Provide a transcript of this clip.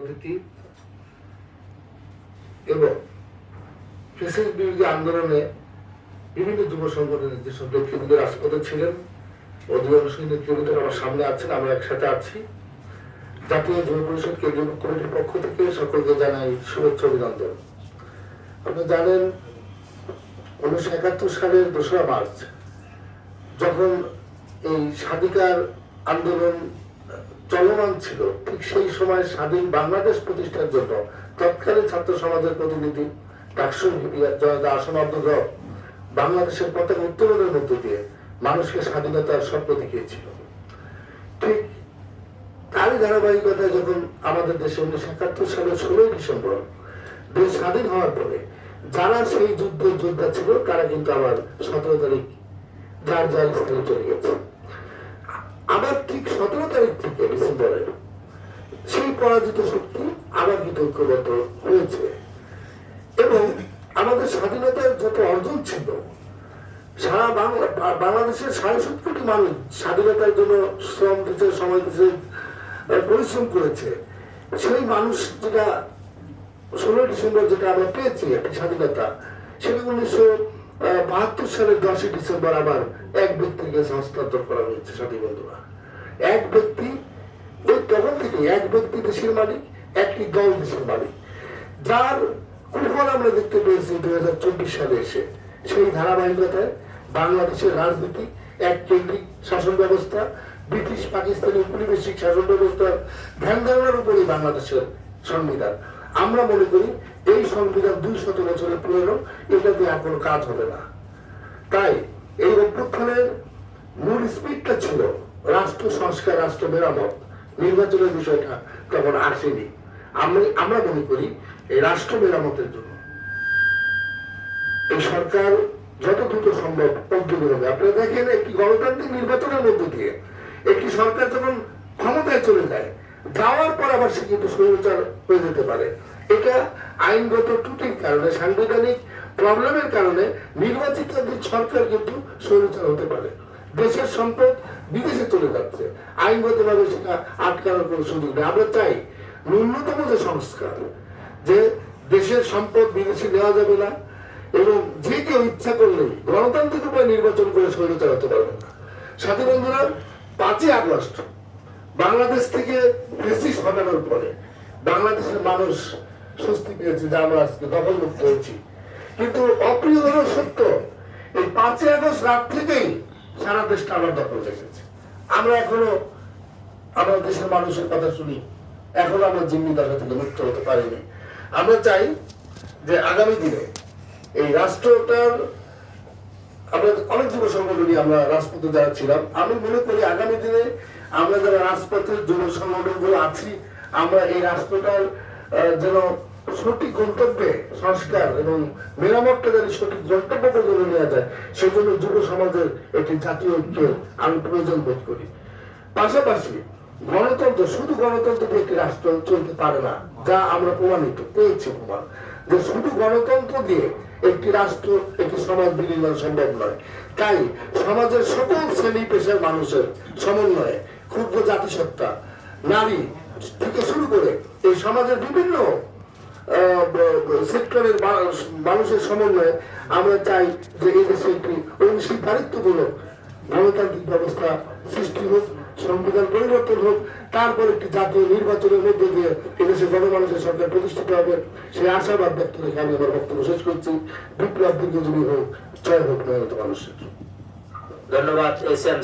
অতিথি এবং ফেসিস বিরোধী আন্দোলনে বিভিন্ন যুব সংগঠনের যেসব ব্যক্তিবৃন্দ রাজপথে ছিলেন অধিকাংশ নেতৃবৃন্দ আমার সামনে আছেন আমরা একসাথে আছি। জাতীয় যুব পরিষদ কেন্দ্রীয় কমিটির পক্ষ থেকে সকলকে জানাই শুভেচ্ছা অভিনন্দন। আপনি জানেন, উনিশশো একাত্তর সালের দোসরা মার্চ, যখন এই স্বাধিকার আন্দোলন চলমান ছিল। ঠিক সেই সময় স্বাধীন বাংলাদেশ প্রতিষ্ঠার জন্য তৎকালীন ছাত্র সমাজের প্রতিনিধি ডাকসু জয়দা আসন অধ্যক্ষ বাংলাদেশের পতাকা উত্তোলনের মধ্য দিয়ে মানুষকে স্বাধীনতার স্বপ্ন দেখিয়েছিল। ঠিক তারই ধারাবাহিকতায় যখন আমাদের দেশে উনিশশো একাত্তর সালের ষোলোই ডিসেম্বর দেশ স্বাধীন হওয়ার পরে যারা সেই যুদ্ধের যোদ্ধা ছিল, তারা কিন্তু আবার সতেরো তারিখ যার যার স্থানে চলে গেছে আবার ঠিক সতেরো তারিখ থেকে ডিসেম্বরে সেই পরাজিত শক্তি আবার ঐক্যবদ্ধ হয়েছে। এবং আমাদের স্বাধীনতার যত অর্জন ছিল, সারা বাংলা বাংলাদেশের সাড়ে সত্তর কোটি মানুষ স্বাধীনতার জন্য শ্রম দিচ্ছে সময় দিচ্ছে পরিশ্রম করেছে। সেই মানুষ যেটা ষোলোই ডিসেম্বর যেটা আমরা পেয়েছি একটি স্বাধীনতা, সেটা উনিশশো বাহাত্তর সালের দশই ডিসেম্বর আবার এক ব্যক্তিকে হস্তান্তর করা হয়েছে সাথী বন্ধুরা। এক ব্যক্তি তখন থেকে এক ব্যক্তি দেশের মালিক, একটি দল দেশের মালিক। যার কুফল আমরা দেখতে পেয়েছি দুই হাজার চব্বিশ সালে এসে। সেই ধারাবাহিকতায় বাংলাদেশের রাজনীতি, এক কেন্দ্রিক শাসন ব্যবস্থা, ব্রিটিশ পাকিস্তানি উপনিবেশিক শাসন ব্যবস্থার ধ্যান ধারণার উপরেই বাংলাদেশের সংবিধান। আমরা মনে করি এই সংবিধান দুই শত বছরের পুরনো এটা দিয়ে আর কোনো কাজ হবে না। তাই এই অভ্যুত্থানের মূল স্পিডটা ছিল রাষ্ট্র সংস্কার, রাষ্ট্র মেরামত। নির্বাচনের বিষয়টা তখন আসেনি আমি, আমরা মনে করি এই রাষ্ট্র মেরামতের জন্য এই সরকার যত দ্রুত সম্ভব উদ্যোগী হবে আপনারা দেখেন একটি গণতান্ত্রিক নির্বাচনের মধ্য দিয়ে একটি সরকার যখন ক্ষমতায় চলে যায়, যাওয়ার পর আবার সে কিন্তু স্বৈরাচার হয়ে যেতে পারে। এটা আইনগত ত্রুটির কারণে, সাংবিধানিক প্রবলেমের কারণে নির্বাচিত সরকার কিন্তু স্বৈরাচার হতে পারে। দেশের সম্পদ বিদেশে চলে যাচ্ছে। আইনগত ভাবে সেটা আটকানোর কোনো সুযোগ নেই। আমরা চাই ন্যূনতম যে সংস্কার, যে দেশের সম্পদ বিদেশে নেওয়া যাবে না এবং যে কেউ ইচ্ছা করলেই গণতান্ত্রিক উপায় নির্বাচন করে স্বৈরাচার হতে পারবে না। সাথী বন্ধুরা, পাঁচই আগস্ট, বাংলাদেশ থেকে ফেসিস হটানোর পরে বাংলাদেশের মানুষ স্বস্তি পেয়েছে যে আমরা আজকে দখল মুক্ত হয়েছি। কিন্তু অপ্রিয় হলেও সত্য, এই পাঁচই আগস্ট রাত থেকেই সারা দেশটা আমার দখল রেখেছে। আমরা এখনও আমার দেশের মানুষের কথা শুনি। এখনও আমরা জিম্মি দশা থেকে মুক্ত হতে পারিনি। আমরা চাই যে আগামী দিনে এই রাষ্ট্রটার আমরা অনেক যুব সংগঠনই আমরা রাজপথে যারা ছিলাম, আমি মনে করি আগামী দিনে আমরা যারা রাজপথের যুব সংগঠনগুলো আছি, আমরা এই রাষ্ট্রটার যেন সঠিক গন্তব্যে সংস্কার এবং মেরামতটা যেন সঠিক গন্তব্য পর্যন্ত নেওয়া যায়, সেজন্য যুব সমাজের একটি জাতীয় ঐক্যের আমি প্রয়োজন বোধ করি। পাশাপাশি গণতন্ত্র, শুধু গণতন্ত্র দিয়ে একটি রাষ্ট্র চলতে পারে না, যা আমরা প্রমাণিত পেয়েছি প্রমাণ। যে শুধু গণতন্ত্র দিয়ে একটি রাষ্ট্র, একটি সমাজ বিনির্মাণ সম্ভব নয়। তাই সমাজের সকল শ্রেণি পেশার মানুষের সমন্বয়ে ক্ষুদ্র জাতিসত্তা, নারী থেকে শুরু করে এই সমাজের বিভিন্ন সেক্টরের মানুষের সমন্বয়ে আমরা চাই যে এই দেশে একটি অংশীদারিত্বমূলক গণতান্ত্রিক ব্যবস্থা সৃষ্টি হোক, সংবিধান পরিবর্তন হোক, তারপর একটি জাতীয় নির্বাচনের মধ্যে দিয়ে এদেশে গণমানুষের সরকার প্রতিষ্ঠিত হবে। সেই আশাবাদ ব্যক্ত রেখে আমি আমার বক্তব্য শেষ করছি। বিপ্লব দীর্ঘজীবী হোক, জয় হোক মানুষের। ধন্যবাদ এস এম